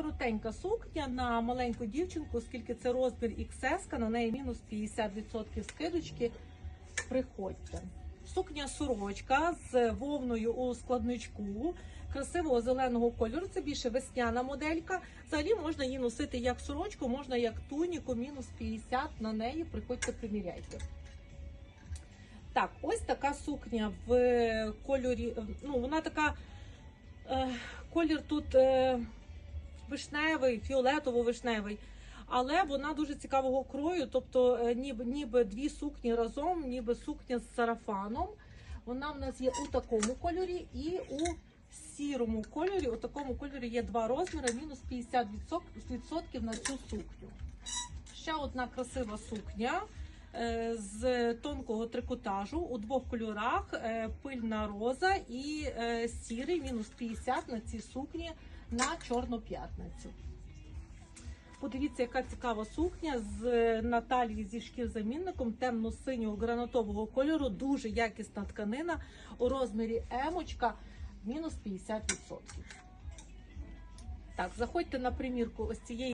коротенька сукня на маленьку дівчинку, оскільки це розмір XS, на неї мінус 50% скидочки. Приходьте. Сукня сорочка з вовною у складничку, красивого зеленого кольору. Це більше весняна моделька. Взагалі можна її носити як сорочку, можна як туніку, мінус 50 на неї. Приходьте, приміряйте. Так, ось така сукня в кольорі. Ну, вона така. Е, колір тут е, вишневий, фіолетово-вишневий. Але вона дуже цікавого крою, тобто е, ніби, ніби дві сукні разом, ніби сукня з сарафаном. Вона в нас є у такому кольорі і у сірому кольорі. У такому кольорі є два розміри, мінус 50% на цю сукню. Ще одна красива сукня з тонкого трикотажу у двох кольорах: е, пильна роза і е, сірий, мінус 50 на цій сукні на Чорну п'ятницю. Подивіться, яка цікава сукня з Наталії зі шкірзамінником темно-синього гранатового кольору. Дуже якісна тканина у розмірі емочка мінус 50%. Так, заходьте на примірку ось цієї.